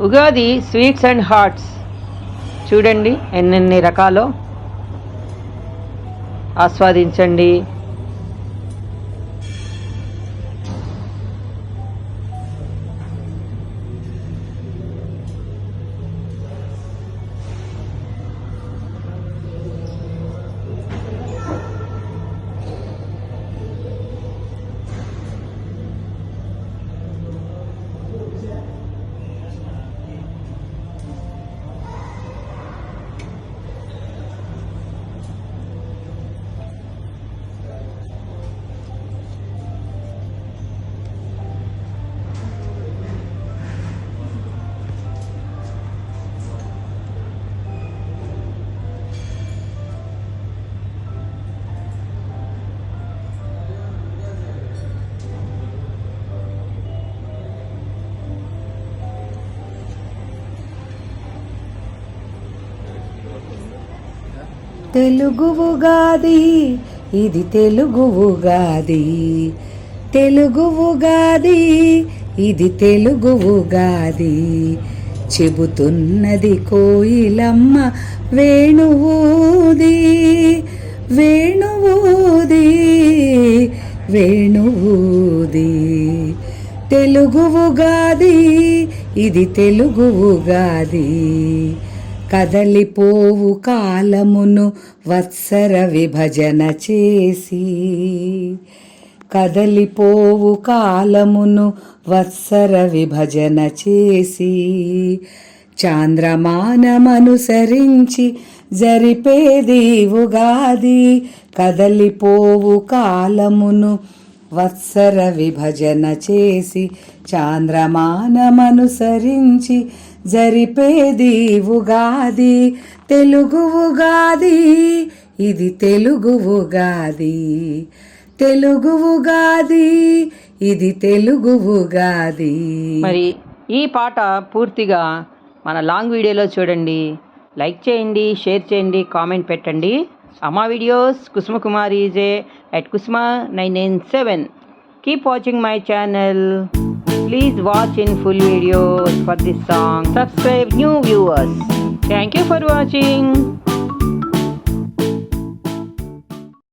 Ugadi sweets and hots చూడండి ఎన్నెన్ని రకాలో. ఆస్వాదించండి. తెలుగు ఉగాది ఇది తెలుగు ఉగాది తెలుగు ఉగాది ఇది తెలుగు ఉగాది చెబుతున్నది కోయిలమ్మ వేణువూది వేణువూది వేణువూది. తెలుగు ఉగాది ఇది తెలుగు ఉగాది కదలిపోవు కాలమును వత్సర విభజన చేసి. కదలిపోవు కాలమును వత్సర విభజన చేసి. చాంద్రమానమనుసరించి జరిపేది ఉగాది కదలిపోవు కాలమును వత్సర విభజన చేసి. చాంద్రమానమనుసరించి జరిపేది ఉగాది తెలుగు ఉగాది ఇది తెలుగు ఉగాది. తెలుగు ఉగాది ఇది తెలుగు ఉగాది. మరి ఈ పాట పూర్తిగా మన లాంగ్ వీడియోలో చూడండి. లైక్ చేయండి షేర్ చేయండి కామెంట్ పెట్టండి. అమ్మా videos Kusuma Kumari J at Kusuma nine nine seven. Keep watching my channel. Please watch in full videos for this song. Subscribe new viewers. Thank you for watching.